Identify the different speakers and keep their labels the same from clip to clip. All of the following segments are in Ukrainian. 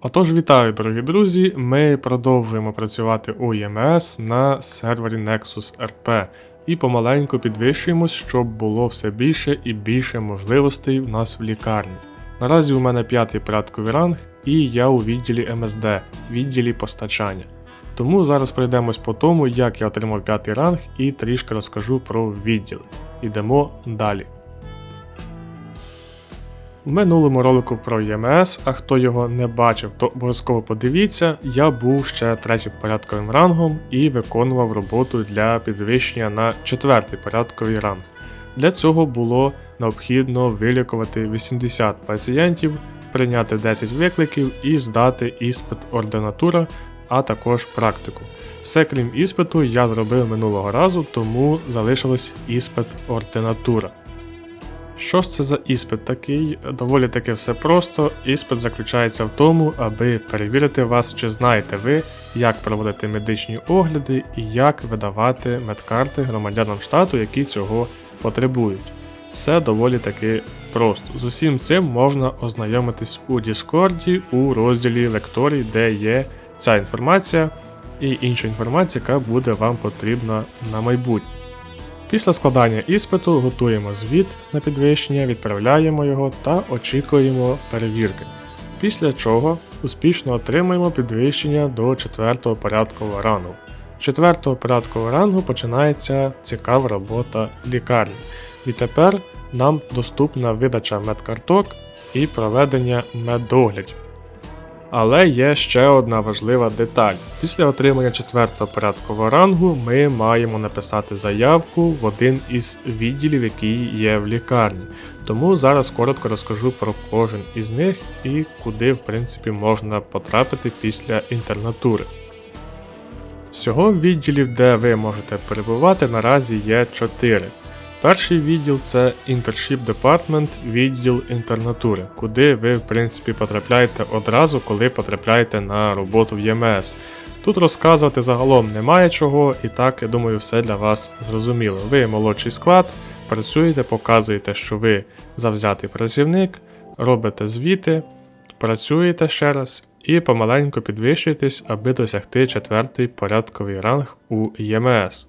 Speaker 1: Отож, вітаю, дорогі друзі! Ми продовжуємо працювати у ЄМС на сервері Nexus RP і помаленьку підвищуємось, щоб було все більше і більше можливостей в нас в лікарні. Наразі у мене п'ятий порядковий ранг, і я у відділі МСД, відділі постачання. Тому зараз пройдемось по тому, як я отримав п'ятий ранг, і трішки розкажу про відділ. Ідемо далі. В минулому ролику про ЄМС, а хто його не бачив, то обов'язково подивіться, я був ще третім порядковим рангом і виконував роботу для підвищення на четвертий порядковий ранг. Для цього було необхідно вилікувати 80 пацієнтів, прийняти 10 викликів і здати іспит ординатура, а також практику. Все крім іспиту я зробив минулого разу, тому залишилось іспит ординатура. Що ж це за іспит такий? Доволі таки все просто. Іспит заключається в тому, аби перевірити вас, чи знаєте ви, як проводити медичні огляди і як видавати медкарти громадянам штату, які цього потребують. Все доволі таки просто. З усім цим можна ознайомитись у Діскорді у розділі лекторій, де є ця інформація і інша інформація, яка буде вам потрібна на майбутнє. Після складання іспиту готуємо звіт на підвищення, відправляємо його та очікуємо перевірки. Після чого успішно отримуємо підвищення до 4-го порядкового рангу. З 4 порядкового рангу починається цікава робота лікарні. Відтепер нам доступна видача медкарток і проведення медоглядів. Але є ще одна важлива деталь. Після отримання четвертого порядкового рангу ми маємо написати заявку в один із відділів, який є в лікарні. Тому зараз коротко розкажу про кожен із них і куди в принципі можна потрапити після інтернатури. Всього відділів, де ви можете перебувати, наразі є 4. Перший відділ це Internship Department, відділ інтернатури, куди ви, в принципі, потрапляєте одразу, коли потрапляєте на роботу в ЄМС. Тут розказувати загалом немає чого, і так, я думаю, все для вас зрозуміло. Ви молодший склад, працюєте, показуєте, що ви завзятий працівник, робите звіти, працюєте ще раз і помаленьку підвищуєтесь, аби досягти четвертий порядковий ранг у ЄМС.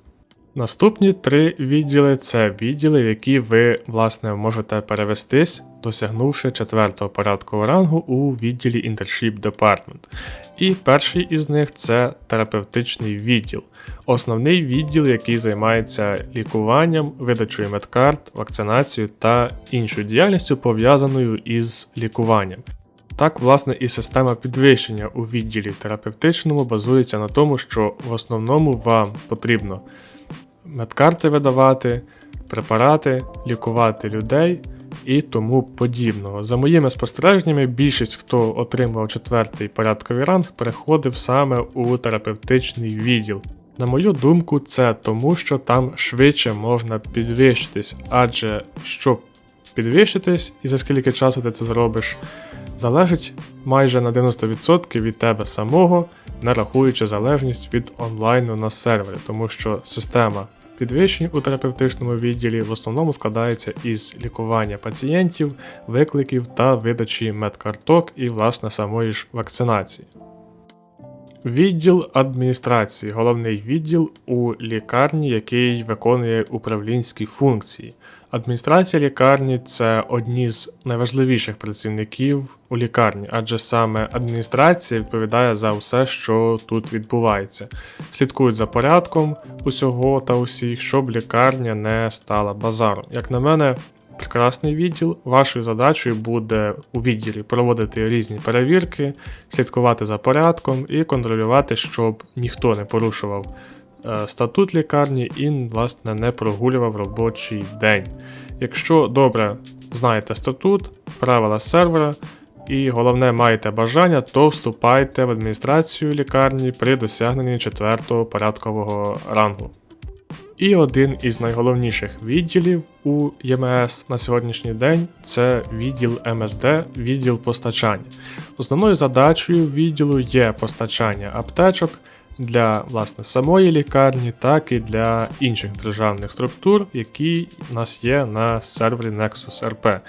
Speaker 1: Наступні три відділи це відділи, в які ви, власне, можете перевестись, досягнувши четвертого порядку рангу у відділі Internship Department. І перший із них це терапевтичний відділ, основний відділ, який займається лікуванням, видачею медкарт, вакцинацією та іншою діяльністю, пов'язаною із лікуванням. Так, власне, і система підвищення у відділі терапевтичному базується на тому, що в основному вам потрібно медкарти видавати, препарати, лікувати людей і тому подібного. За моїми спостереженнями, більшість, хто отримував четвертий порядковий ранг, переходив саме у терапевтичний відділ. На мою думку, це тому, що там швидше можна підвищитись, адже щоб підвищитись і за скільки часу ти це зробиш, залежить майже на 90% від тебе самого, не рахуючи залежність від онлайну на сервері, тому що система підвищень у терапевтичному відділі в основному складається із лікування пацієнтів, викликів та видачі медкарток і, власне, самої ж вакцинації. Відділ адміністрації головний відділ у лікарні, який виконує управлінські функції. Адміністрація лікарні це одні з найважливіших працівників у лікарні, адже саме адміністрація відповідає за все, що тут відбувається. Слідкують за порядком усього та усіх, щоб лікарня не стала базаром. Як на мене, прекрасний відділ. Вашою задачею буде у відділі проводити різні перевірки, слідкувати за порядком і контролювати, щоб ніхто не порушував е, статут лікарні і, власне, не прогулював робочий день. Якщо добре знаєте статут, правила сервера. І головне, маєте бажання, то вступайте в адміністрацію лікарні при досягненні четвертого порядкового рангу. І один із найголовніших відділів у ЄМС на сьогоднішній день це відділ МСД, відділ постачання. Основною задачею відділу є постачання аптечок для власне самої лікарні, так і для інших державних структур, які в нас є на сервері Nexus RP.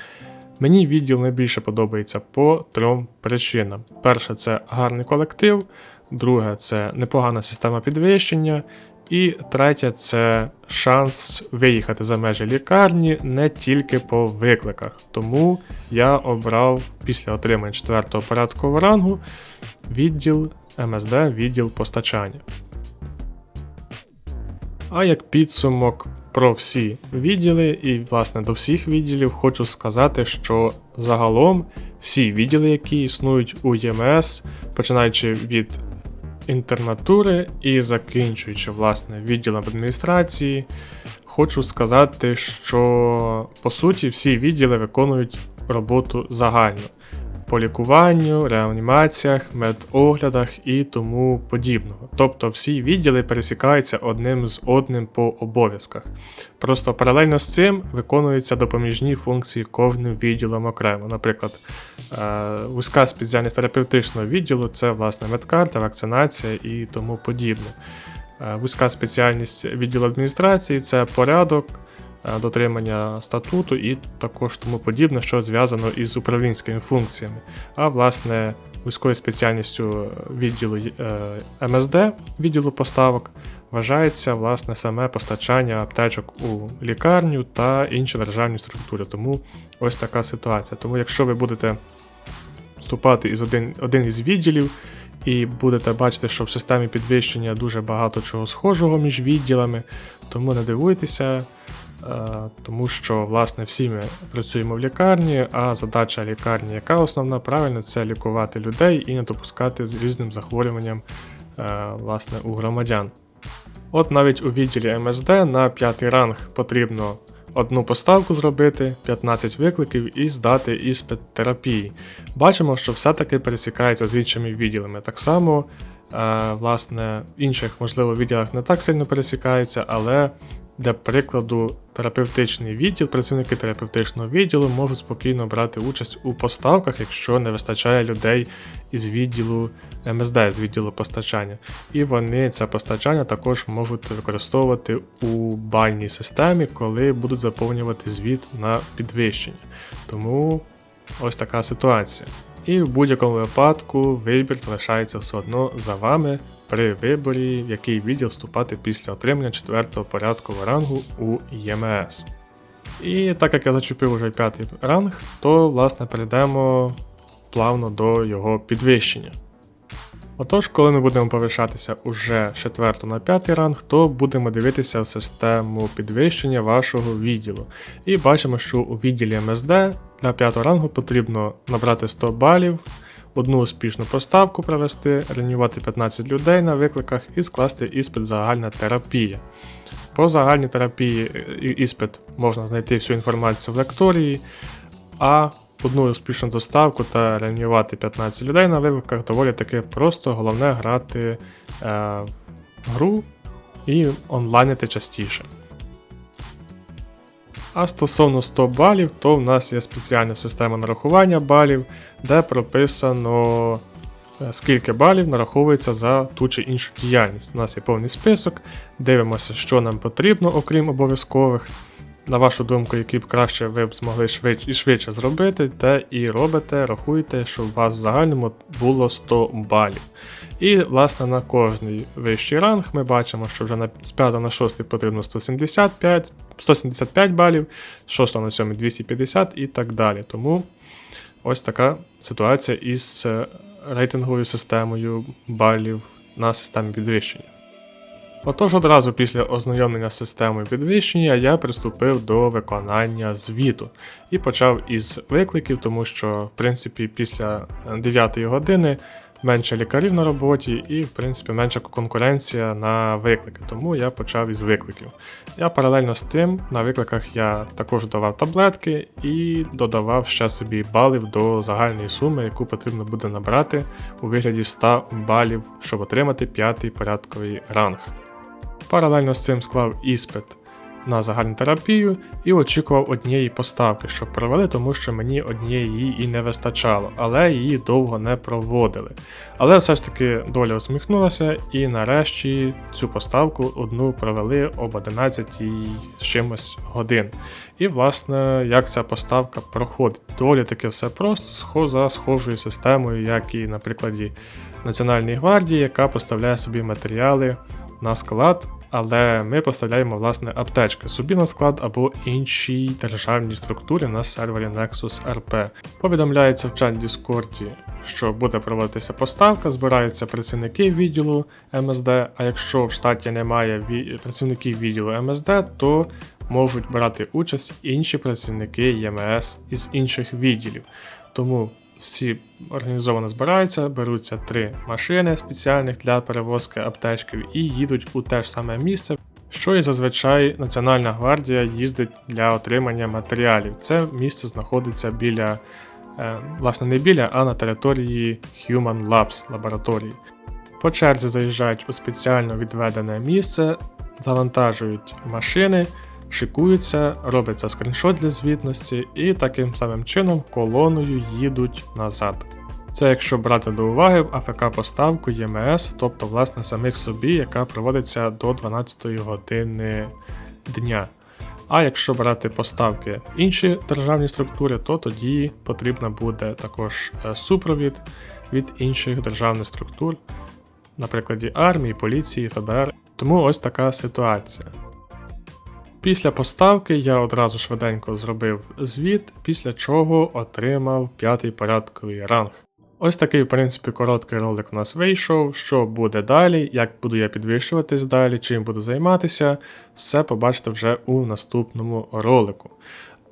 Speaker 1: Мені відділ найбільше подобається по трьом причинам: перше, це гарний колектив, друге це непогана система підвищення, і третє це шанс виїхати за межі лікарні не тільки по викликах. Тому я обрав після отримання четвертого порядкового рангу відділ МСД, відділ постачання. А як підсумок про всі відділи, і, власне, до всіх відділів хочу сказати, що загалом всі відділи, які існують у ЄМС, починаючи від інтернатури і закінчуючи власне відділом адміністрації, хочу сказати, що по суті всі відділи виконують роботу загально по лікуванню, реанімаціях, медоглядах і тому подібного. Тобто всі відділи пересікаються одним з одним по обов'язках. Просто паралельно з цим виконуються допоміжні функції кожним відділом окремо. Наприклад, е, вузька спеціальність терапевтичного відділу це власне медкарта, вакцинація і тому подібне. Е, вузька спеціальність відділу адміністрації це порядок. Е, дотримання статуту і також тому подібне, що зв'язано із управлінськими функціями. А власне, вузькою спеціальністю відділу е, МСД, відділу поставок, вважається власне саме постачання аптечок у лікарню та інші державні структури. Тому ось така ситуація. Тому, якщо ви будете вступати із один, один із відділів. І будете бачити, що в системі підвищення дуже багато чого схожого між відділами, тому не дивуйтеся, Е, тому що власне всі ми працюємо в лікарні, а задача лікарні, яка основна правильно, це лікувати людей і не допускати з різним захворюванням е, власне, у громадян. От навіть у відділі МСД на п'ятий ранг потрібно одну поставку зробити, 15 викликів і здати іспит терапії. Бачимо, що все-таки пересікається з іншими відділами. Так само, е, власне, в інших, можливо, відділах не так сильно пересікається, але для прикладу, терапевтичний відділ, працівники терапевтичного відділу можуть спокійно брати участь у поставках, якщо не вистачає людей із відділу МСД, з відділу постачання. І вони це постачання також можуть використовувати у бальній системі, коли будуть заповнювати звіт на підвищення. Тому ось така ситуація. І в будь-якому випадку вибір залишається все одно за вами при виборі, в який відділ вступати після отримання четвертого порядкового рангу у ЄМС. І так як я зачепив уже п'ятий ранг, то власне перейдемо плавно до його підвищення. Отож, коли ми будемо повишатися уже з 4 на 5 ранг, то будемо дивитися в систему підвищення вашого відділу. І бачимо, що у відділі МСД для 5 рангу потрібно набрати 100 балів, одну успішну поставку провести, ренювати 15 людей на викликах і скласти іспит загальна терапія. По загальній терапії е, іспит можна знайти всю інформацію в лекторії, а одну успішну доставку та реанімувати 15 людей на викликах доволі таки просто, головне грати е, в гру і онлайнити частіше. А стосовно 100 балів, то в нас є спеціальна система нарахування балів, де прописано, е, скільки балів нараховується за ту чи іншу діяльність. У нас є повний список, дивимося, що нам потрібно, окрім обов'язкових. На вашу думку, які б краще ви б змогли швидше і швидше зробити, те і робите, рахуйте, щоб у вас в загальному було 100 балів. І, власне, на кожний вищий ранг ми бачимо, що вже з 5 на 6 потрібно 175 175 балів, з 6 на 7 250 і так далі. Тому ось така ситуація із е, рейтинговою системою балів на системі підвищення. Отож, одразу після ознайомлення з системою підвищення я приступив до виконання звіту і почав із викликів, тому що, в принципі, після 9 години менше лікарів на роботі і, в принципі, менша конкуренція на виклики. Тому я почав із викликів. Я паралельно з тим на викликах я також давав таблетки і додавав ще собі балів до загальної суми, яку потрібно буде набрати у вигляді 100 балів, щоб отримати п'ятий порядковий ранг. Паралельно з цим склав іспит на загальну терапію і очікував однієї поставки, щоб провели, тому що мені однієї і не вистачало, але її довго не проводили. Але все ж таки доля усміхнулася, і нарешті цю поставку одну провели об 11 з чимось годин. І, власне, як ця поставка проходить. Доволі таки все просто за схожою системою, як і на прикладі Національної гвардії, яка поставляє собі матеріали на склад, але ми поставляємо власне аптечки собі на склад або іншій державній структурі на сервері Nexus RP. Повідомляється в чат Discord, що буде проводитися поставка, збираються працівники відділу МСД. А якщо в штаті немає працівників відділу МСД, то можуть брати участь інші працівники ЄМС із інших відділів. Тому всі організовано збираються, беруться три машини спеціальних для перевозки аптечків і їдуть у те ж саме місце, що і зазвичай Національна гвардія їздить для отримання матеріалів. Це місце знаходиться біля, е, власне, не біля, а на території Human Labs лабораторії. По черзі заїжджають у спеціально відведене місце, завантажують машини, шикуються, робиться скріншот для звітності і таким самим чином колоною їдуть назад. Це якщо брати до уваги АФК поставку ЄМС, тобто власне самих собі, яка проводиться до 12 години дня. А якщо брати поставки інші державні структури, то тоді потрібно буде також е, супровід від інших державних структур, на прикладі армії, поліції, ФБР. Тому ось така ситуація. Після поставки я одразу швиденько зробив звіт, після чого отримав п'ятий порядковий ранг. Ось такий, в принципі, короткий ролик у нас вийшов. Що буде далі, як буду я підвищуватись далі, чим буду займатися, все побачите вже у наступному ролику.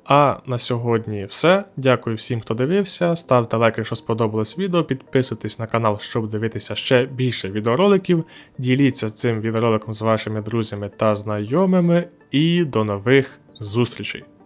Speaker 1: А на сьогодні все. Дякую всім, хто дивився. Ставте лайк, якщо сподобалось відео, підписуйтесь на канал, щоб дивитися ще більше відеороликів. Діліться цим відеороликом з вашими друзями та знайомими. І до нових зустрічей!